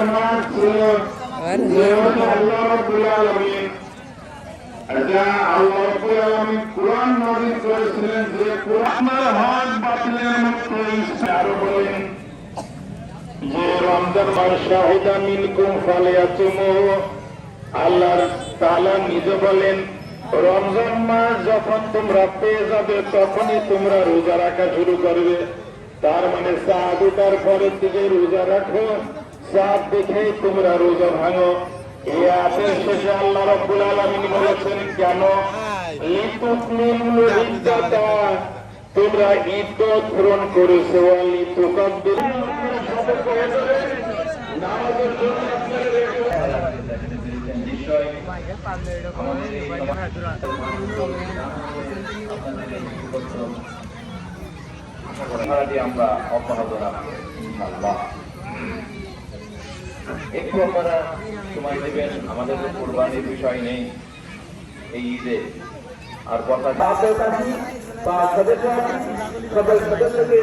বলেছেন রমজান এমন একটা মাস ছিল যে হচ্ছে আল্লাহ রাব্বুল আলামিন যা আল্লাহ রাব্বুল আলামিন কুরআন নাযিল করেছিলেন যে কুরআনের হক বাতিলের মুক্ত আরও বলেন যে রমজান মাস শাহিদা মিনকুম ফালিয়াতুমু আল্লাহর তাআলা নিজে বলেন রমজান মাস যখন তোমরা পেয়ে যাবে তখনই তোমরা রোজা রাখা শুরু করবে, তার মানে উঠার পরের দিকে রোজা রাখো। চাঁদ দেখেই তোমরা রোজা ভাঙো। এই আয়াতের শেষে আল্লাহ রাব্বুল আলামিন বলেছেন কেন তোমরা ঈদ পূরণ করেছ আলী আমরা অব্যাহত রাখব একটু আপনারা সময় দেবেন আমাদের কোরবানির বিষয় নেই এই ঈদে। আর কথা সকল সদস্যকে